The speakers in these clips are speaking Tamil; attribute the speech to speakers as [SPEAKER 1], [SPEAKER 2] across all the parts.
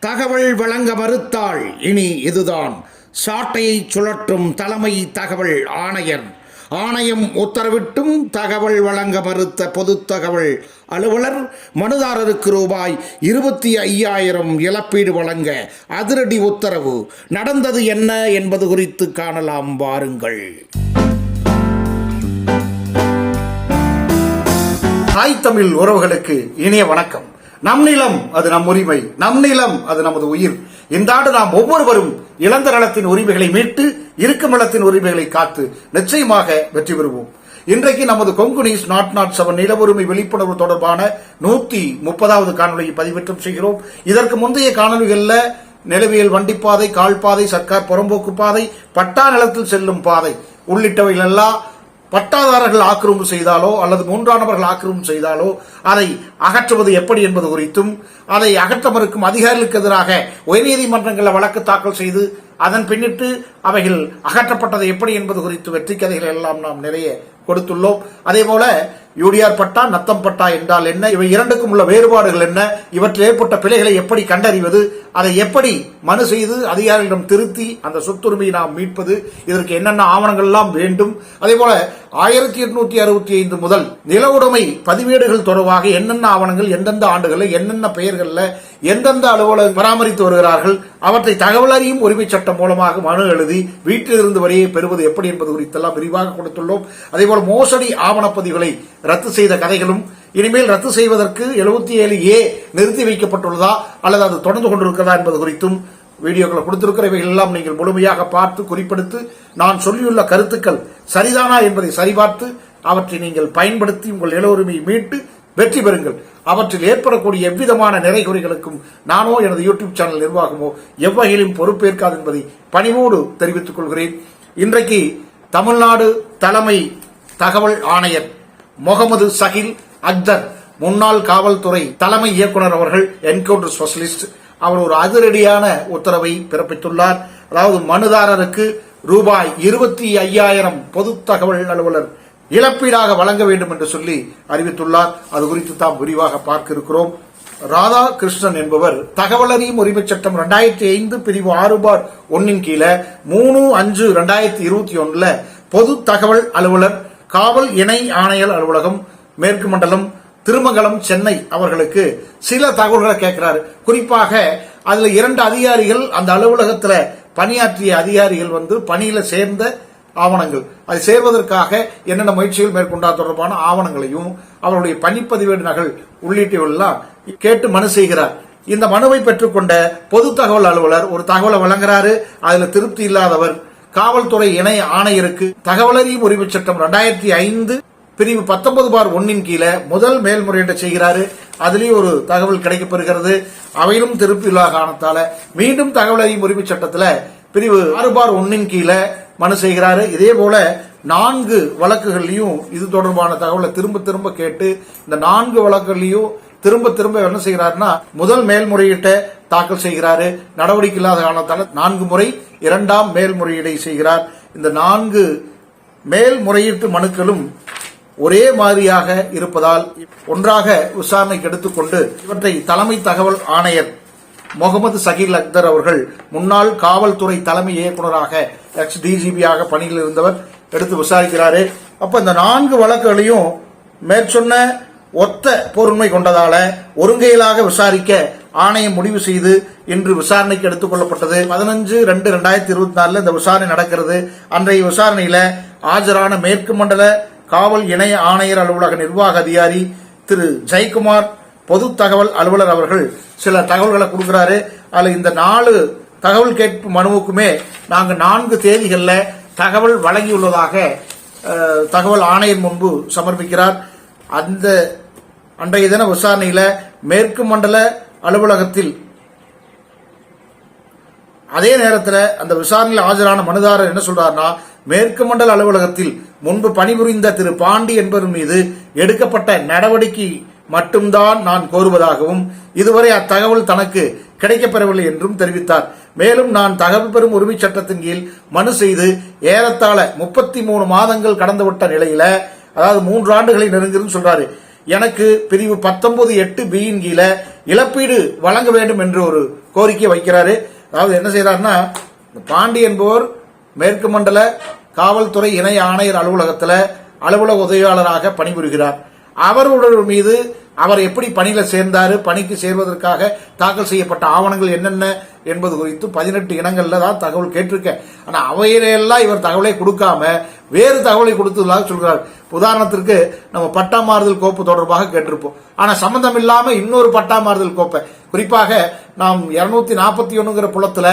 [SPEAKER 1] தகவல் வழங்க மறுத்தாள். இனி இதுதான். சாட்டையை சுழற்றும் தலைமை தகவல் ஆணையர். ஆணையம் உத்தரவிட்டும் தகவல் வழங்க மறுத்த பொது தகவல் அலுவலர் மனுதாரருக்கு ரூபாய் இருபத்தி ஐயாயிரம் இழப்பீடு வழங்க அதிரடி உத்தரவு. நடந்தது என்ன என்பது குறித்து காணலாம். வாருங்கள். தாய் தமிழ் உறவுகளுக்கு இனிய வணக்கம். நம் நிலம் அது நம் உரிமை நம் நிலம் அது நமது உயிர். இந்த ஆண்டு நாம் ஒவ்வொருவரும் இழந்த நலத்தின் உரிமைகளை மீட்டு இருக்கும் நலத்தின் உரிமைகளை காத்து நிச்சயமாக வெற்றி பெறுவோம். இன்றைக்கு நமது Kongu news nought nought seven நில உரிமை விழிப்புணர்வு தொடர்பான நூத்தி முப்பதாவது காணொலியை பதிவேற்றம் செய்கிறோம். இதற்கு முந்தைய காணொலிகளில் நிலவியல் வண்டிப்பாதை கால்பாதை சர்க்கார் புறம்போக்கு பாதை பட்டா நிலத்தில் செல்லும் பாதை உள்ளிட்டவைகள் எல்லாம் பட்டாதாரர்கள் ஆக்கிரமிப்பு செய்தாலோ அல்லது மூன்றானவர்கள் ஆக்கிரமிப்பு செய்தாலோ அதை அகற்றுவது எப்படி என்பது குறித்தும் அதை அகற்ற மறுக்கும் அதிகாரிகளுக்கு எதிராக உயர்நீதிமன்றங்களில் வழக்கு தாக்கல் செய்து அதன் பின்னிட்டு அவைகள் அகற்றப்பட்டது எப்படி என்பது குறித்து வெற்றி கதைகள் எல்லாம் நாம் நிறைய கொடுத்துள்ளோம். அதே போல யூடிஆர் பட்டா நத்தம் பட்டா என்றால் என்ன? இவை இரண்டுக்கும் உள்ள வேறுபாடுகள் என்ன? இவற்றில் ஏற்பட்ட பிழைகளை எப்படி கண்டறிவது? அதை எப்படி மனு செய்து அதிகாரிகளிடம் திருத்தி அந்த சொத்துரிமையை நாம் மீட்பது? இதற்கு என்னென்ன ஆவணங்கள்லாம் வேண்டும்? அதே போல ஆயிரத்தி எட்நூத்தி அறுபத்தி ஐந்து முதல் நில உடைமை பதிவேடுகள் தொடர்பாக என்னென்ன ஆவணங்கள் எந்தெந்த ஆண்டுகளில் என்னென்ன பெயர்களில் எந்தெந்த அலுவலகம் பராமரித்து வருகிறார்கள்? அவற்றை தகவல் அறியும் உரிமை சட்டம் மூலமாக மனு எழுதி வீட்டிலிருந்து வரையை பெறுவது எப்படி என்பது குறித்தெல்லாம் விரிவாக கொடுத்துள்ளோம். அதேபோல மோசடி ஆவணப்பதிவுகளை ரத்து செய்த கதைகளும் இனிமேல் ரத்து செய்வதற்கு எழுபத்தி ஏழு ஏ நிறுத்தி வைக்கப்பட்டுள்ளதா அல்லது அது தொடர்ந்து கொண்டிருக்கிறதா என்பது குறித்தும் வீடியோக்களை கொடுத்திருக்கிற எல்லாம் நீங்கள் முழுமையாக பார்த்து குறிப்பெடுத்து நான் சொல்லியுள்ள கருத்துக்கள் சரிதானா என்பதை சரிபார்த்து அவற்றை நீங்கள் பயன்படுத்தி உங்கள் நில உரிமையை மீட்டு வெற்றி பெறுங்கள். அவற்றில் ஏற்படக்கூடிய எவ்விதமான நிறைகுறைகளுக்கும் நானோ எனது யூடியூப் சேனல் நிர்வாகமோ எவ்வகையிலும் பொறுப்பேற்காது என்பதை பணிவோடு தெரிவித்துக் கொள்கிறேன். இன்றைக்கு தமிழ்நாடு தலைமை தகவல் ஆணையர் முகமது சஹில் அக்தர் முன்னாள் காவல்துறை தலைமை இயக்குனர் அவர்கள் என்கவுண்டர் ஸ்பெஷலிஸ்ட். அவர் ஒரு அதிரடியான உத்தரவை பிறப்பித்துள்ளார். அதாவது மனுதாரருக்கு ரூபாய் இருபத்தி ஐயாயிரம் பொது தகவல் அலுவலர் இழப்பீடாக வழங்க வேண்டும் என்று சொல்லி அறிவித்துள்ளார். அது குறித்து தாம் விரிவாக பார்க்க இருக்கிறோம் ராதா கிருஷ்ணன் என்பவர் தகவல் அறியும் உரிமை சட்டம் ரெண்டாயிரத்தி ஐந்து பிரிவு ஆறு பார் ஒன்னின் கீழே மூணு அஞ்சு ரெண்டாயிரத்தி இருபத்தி ஒன்னுல பொது தகவல் அலுவலர் காவல் இணை ஆணையர் அலுவலகம் மேற்கு மண்டலம் திருமங்கலம் சென்னை அவர்களுக்கு சில தகவல்களை கேட்கிறாரு. குறிப்பாக அதுல இரண்டு அதிகாரிகள் அந்த அலுவலகத்துல பணியாற்றிய அதிகாரிகள் வந்து பணியில சேர்ந்த ஆவணங்கள். அதை சேர்வதற்காக என்னென்ன முயற்சிகள் மேற்கொண்டா தொடர்பான ஆவணங்களையும் அவருடைய பணிப்பதிவேடு நகல் உள்ளிட்டவெல்லாம் கேட்டு மனு செய்கிறார். இந்த மனுவை பெற்றுக்கொண்ட பொது தகவல் அலுவலர் ஒரு தகவலை வழங்குறாரு. அதுல திருப்தி இல்லாதவர் காவல்துறை இணை ஆணையருக்கு தகவலறியும் உரிமை சட்டம் ரெண்டாயிரத்தி ஐந்து பிரிவு பத்தொன்பது பார் ஒன்னின் கீழே முதல் மேல்முறையீட்டை செய்கிறாரு. அதுலேயும் ஒரு தகவல் கிடைக்கப்பெறுகிறது. அவையிலும் திருப்பியுள்ள காரணத்தால மீண்டும் தகவல் அறியும் உரிமை சட்டத்தில் பிரிவு ஆறு பார் ஒன்னின் கீழே மனு செய்கிறாரு. இதே போல நான்கு வழக்குகள்லையும் இது தொடர்பான தகவலை திரும்ப திரும்ப கேட்டு இந்த நான்கு வழக்குகள்லையும் திரும்ப திரும்ப என்ன செய்கிறாருன்னா முதல் மேல்முறையீட்டை தாக்கல் செய்கிறாரு. நடவடிக்கை இல்லாத காரணத்தால் நான்கு முறை இரண்டாம் மேல்முறையீடை செய்கிறார். இந்த நான்கு மேல்முறையீட்டு மனுக்களும் ஒரே மாதிரியாக இருப்பதால் ஒன்றாக விசாரணைக்கு எடுத்துக்கொண்டு இவற்றை தலைமை தகவல் ஆணையர் முகமது சகீல் அக்தர் அவர்கள் முன்னாள் காவல்துறை தலைமை இயக்குநராக எக்ஸ் டிஜிபியாக பணியில் இருந்தவர் எடுத்து விசாரிக்கிறாரு. அப்ப இந்த நான்கு வழக்குகளையும் மேற்சொன்ன ஒத்த பொருண்மை கொண்டதால ஒருங்கையிலாக விசாரிக்க ஆணையம் முடிவு செய்து இன்று விசாரணைக்கு எடுத்துக் கொள்ளப்பட்டது. பதினஞ்சு ரெண்டு ரெண்டாயிரத்தி இருபத்தி நாலுல இந்த விசாரணை நடக்கிறது. அன்றைய விசாரணையில ஆஜரான மேற்கு மண்டல காவல் இணைய ஆணையர் அலுவலக நிர்வாக அதிகாரி திரு ஜெயக்குமார் பொது தகவல் அலுவலர் அவர்கள் சில தகவல்களை கொடுக்கிறாரு. அதுல இந்த நாலு தகவல் கேட்பு மனுவுக்குமே நாங்கள் நான்கு தேதிகளில் தகவல் வழங்கியுள்ளதாக தகவல் ஆணையர் முன்பு சமர்ப்பிக்கிறார். அந்த அன்றைய தின விசாரணையில மேற்கு மண்டல அலுவலகத்தில் அதே நேரத்தில் அந்த விசாரணையில் ஆஜரான மனுதாரர் என்ன சொல்றாருன்னா மேற்கு மண்டல அலுவலகத்தில் முன்பு பணிபுரிந்த திரு பாண்டி என்பவர் மீது எடுக்கப்பட்ட நடவடிக்கை மட்டும்தான் நான் கோருவதாகவும் இதுவரை அத்தகவல் தனக்கு கிடைக்கப்பெறவில்லை என்றும் தெரிவித்தார். மேலும் நான் தகவல் பெறும் உரிமை சட்டத்தின் கீழ் மனு செய்து ஏறத்தாழ முப்பத்தி மூணு மாதங்கள் கடந்துவிட்ட நிலையில அதாவது மூன்று ஆண்டுகளை நெருங்குதுன்னு சொல்றாரு. எனக்கு பிரிவு பத்தொன்பது எட்டு பியின் கீழே இழப்பீடு வழங்க வேண்டும் என்று ஒரு கோரிக்கை வைக்கிறாரு. அதாவது என்ன செய்யறாருன்னா பாண்டி என்பவர் மேற்கு மண்டல காவல்துறை இணை ஆணையர் அலுவலகத்தில் அலுவலக உதவியாளராக பணிபுரிகிறார். அவருடைய மீது அவர் எப்படி பணியில சேர்ந்தாரு பணிக்கு சேர்வதற்காக தாக்கல் செய்யப்பட்ட ஆவணங்கள் என்னென்ன என்பது குறித்து பதினெட்டு இனங்கள்ல தான் தகவல் கேட்டிருக்கேன். ஆனா அவையிலெல்லாம் இவர் தகவலை கொடுக்காம வேறு தகவலை கொடுத்ததாக சொல்கிறார். உதாரணத்திற்கு நம்ம பட்டா மாறுதல் கோப்பு தொடர்பாக கேட்டிருப்போம். ஆனால் சம்பந்தம் இல்லாமல் இன்னொரு பட்டா மாறுதல் கோப்பை. குறிப்பாக நாம் இருநூத்தி நாற்பத்தி ஒன்றுங்கிற புலத்தில்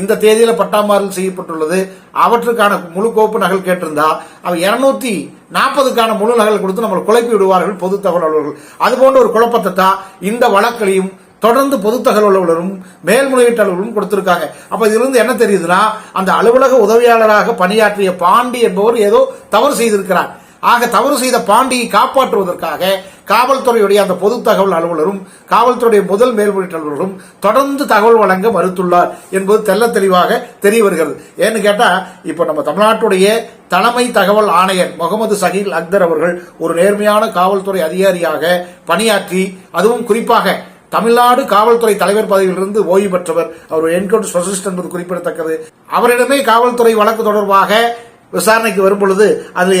[SPEAKER 1] இந்த தேதியில பட்டாமாறுதல் செய்யப்பட்டுள்ளது. அவற்றுக்கான முழு கோப்பு நகல் கேட்டிருந்தா அவ இருநூத்தி நாற்பதுக்கான முழு நகல் கொடுத்து நம்மளை குழப்பி விடுவார்கள் பொது தகவல் அலுவலர்கள். அது போன்ற ஒரு குழப்பத்தை தான் இந்த வழக்கிலையும் தொடர்ந்து பொது தகவல் அலுவலரும் மேல்முறையீட்டு கொடுத்திருக்காங்க. அப்ப இதிலிருந்து என்ன தெரியுதுன்னா அந்த அலுவலக உதவியாளராக பணியாற்றிய பாண்டி என்பவர் ஏதோ தவறு செய்திருக்கிறார். ஆக தவறு செய்த பாண்டியை காப்பாற்றுவதற்காக காவல்துறையுடைய அந்த பொது தகவல் அலுவலரும் காவல்துறையுடைய முதல் மேல்முறையீட்டு தொடர்ந்து தகவல் வழங்க மறுத்துள்ளார் என்பது தெல்ல தெளிவாக தெரிய வருகிறது. ஏன்னு கேட்டா இப்ப நம்ம தமிழ்நாட்டுடைய தலைமை தகவல் ஆணையர் முகமது சகில் அக்தர் அவர்கள் ஒரு நேர்மையான காவல்துறை அதிகாரியாக பணியாற்றி அதுவும் குறிப்பாக தமிழ்நாடு காவல்துறை தலைவர் பதவியிலிருந்து ஓய்வு பெற்றவர். அவர் என்கவுண்டர் ஸ்பெஷலிஸ்ட் என்பது குறிப்பிடத்தக்கது. அவரிடமே காவல்துறை வழக்கு தொடர்பாக விசாரணைக்கு வரும் பொழுது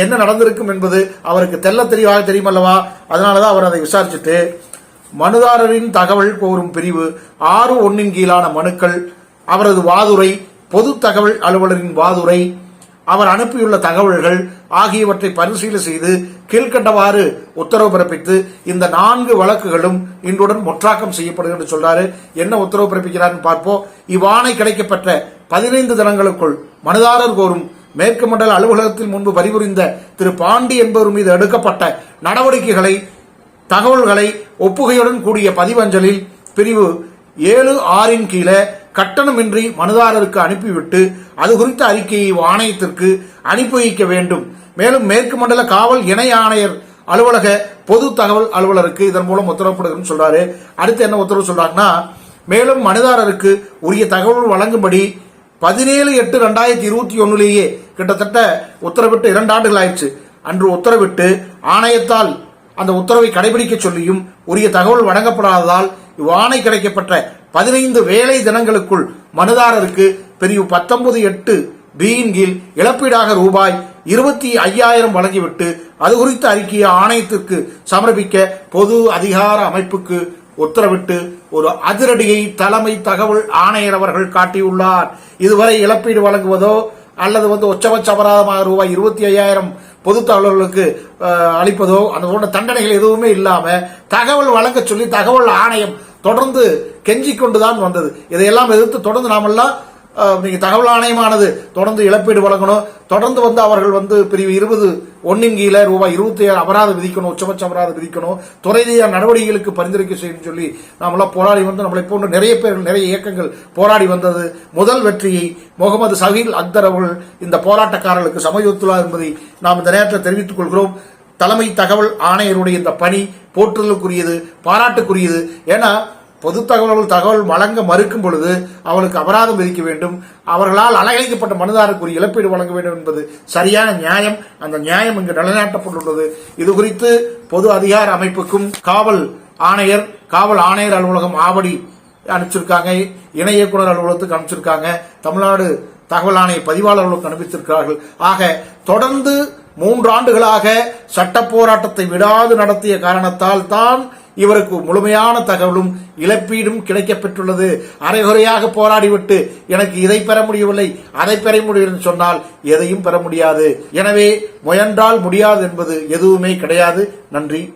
[SPEAKER 1] என்ன நடந்திருக்கும் என்பது அவருக்கு தெல்ல தெளிவாக தெரியுமல்லவா? அதனாலதான் அவர் அதை விசாரிச்சுட்டு மனுதாரரின் தகவல் கோரும் பிரிவு ஆறு ஒன்னின் கீழான மனுக்கள் அவரது வாதுரை பொது தகவல் அலுவலரின் வாதுரை அவர் அனுப்பியுள்ள தகவல்கள் ஆகியவற்றை பரிசீலனை செய்து கீழ்கண்டவாறு உத்தரவு பிறப்பித்து இந்த நான்கு வழக்குகளும் இன்றுடன் முற்றாக்கம் செய்யப்படும் என்று சொல்றாரு. என்ன உத்தரவு பிறப்பிக்கிறார்னு பார்ப்போம். இவ்வாணை கிடைக்கப்பட்ட பதினைந்து தினங்களுக்குள் மனுதாரர் கோரும் மேற்கு மண்டல அலுவலகத்தில் முன்பு பரிபுரிந்த திரு பாண்டி என்பவர் மீது எடுக்கப்பட்ட நடவடிக்கைகளை தகவல்களை ஒப்புகையுடன் கூடிய பதிவஞ்சலில் பிரிவு ஏழு ஆறின் கீழே கட்டணமின்றி மனுதாரருக்கு அனுப்பிவிட்டு அது குறித்த அறிக்கையை ஆணையத்திற்கு அனுப்பி வைக்க வேண்டும். மேலும் மேற்கு மண்டல காவல் இணை ஆணையர் அலுவலக பொது தகவல் அலுவலருக்கு இதன் மூலம் உத்தரவுப்படுகிறேன்னு சொல்றாரு. அடுத்து என்ன உத்தரவு சொல்றாங்கன்னா மேலும் மனுதாரருக்கு உரிய தகவல் வழங்கும்படி பதினேழு எட்டு ரெண்டாயிரத்தி இருபத்தி ஒன்னுலேயே கிட்டத்தட்ட உத்தரவிட்டு இரண்டு ஆண்டுகள் ஆயிடுச்சு. அன்று உத்தரவிட்டு ஆணையத்தால் அந்த உத்தரவை கடைபிடிக்க சொல்லியும் உரிய தகவல் வழங்கப்படாததால் இவ்வாணை கிடைக்கப்பட்ட பதினைந்து வேலை தினங்களுக்குள் மனுதாரருக்கு பிரிவு பத்தொன்பது எட்டு பியின் கீழ் இழப்பீடாக ரூபாய் இருபத்தி ஐயாயிரம் வழங்கிவிட்டு அது குறித்த அறிக்கையை ஆணையத்திற்கு சமர்ப்பிக்க பொது அதிகார அமைப்புக்கு உத்தரவிட்டு ஒரு அதிரடியை தலைமை தகவல் ஆணையர் அவர்கள் காட்டியுள்ளார். இதுவரை இழப்பீடு வழங்குவதோ அல்லது வந்து உச்சபட்ச அபராதமாக ரூபாய் இருபத்தி ஐயாயிரம் பொது தகவல்களுக்கு அளிப்பதோ அந்த போன்ற தண்டனைகள் எதுவுமே இல்லாம தகவல் வழங்க சொல்லி தகவல் ஆணையம் தொடர்ந்து கெஞ்சிக் கொண்டுதான் வந்தது. இதையெல்லாம் எதிர்த்து தொடர்ந்து நாமெல்லாம் அஹ், நீங்க தகவல் ஆணையமானது. தொடர்ந்து இழப்பீடு வழங்கணும். தொடர்ந்து வந்து அவர்கள் வந்து பிரிவு இருபது ஒன்னின் கீழே ரூபாய் இருபத்தி ஏழு அபராதம் விதிக்கணும். உச்சபட்ச அபராதம் விதிக்கணும். துறை ரீதியான நடவடிக்கைகளுக்கு பரிந்துரைக்க செய்யும் சொல்லி நாமெல்லாம் போராடி வந்து நம்மளை போன்று நிறைய பேர் நிறைய இயக்கங்கள் போராடி வந்தது. முதல் வெற்றியை முகமது சஹீல் அக்தர் அவர்கள் இந்த போராட்டக்காரர்களுக்கு சமயத்துள்ளார் என்பதை நாம் இந்த நேரத்தில் தெரிவித்துக் கொள்கிறோம். தலைமை தகவல் ஆணையருடைய இந்த பணி போற்றுதலுக்குரியது பாராட்டுக்குரியது. ஏன்னா பொது தகவல்கள் தகவல் வழங்க மறுக்கும் பொழுது அவளுக்கு அபராதம் விதிக்க வேண்டும். அவர்களால் அலகழிக்கப்பட்ட மனுதாரருக்குரிய இழப்பீடு வழங்க வேண்டும் என்பது சரியான நியாயம். அந்த நியாயம் இங்கு நிலைநாட்டப்பட்டுள்ளது. இது குறித்து பொது அதிகார அமைப்புக்கும் காவல் ஆணையர் காவல் ஆணையர் அலுவலகம் ஆவடி அனுப்பிச்சிருக்காங்க. இணை இயக்குநர் அலுவலகத்துக்கு அனுப்பிச்சிருக்காங்க. தமிழ்நாடு தகவல் ஆணைய பதிவாளர்களுக்கு அனுப்பித்திருக்கிறார்கள் ஆக தொடர்ந்து மூன்றாண்டுகளாக சட்ட போராட்டத்தை விடாது நடத்திய காரணத்தால் தான் இவருக்கு முழுமையான தகவலும் இழப்பீடும் கிடைக்கப்பெற்றுள்ளது. அரைகுறையாக போராடிவிட்டு எனக்கு இதை பெற முடியவில்லை அதை பெற முடியும் சொன்னால் எதையும் பெற முடியாது. எனவே முயன்றால் முடியாது என்பது எதுவுமே கிடையாது. நன்றி.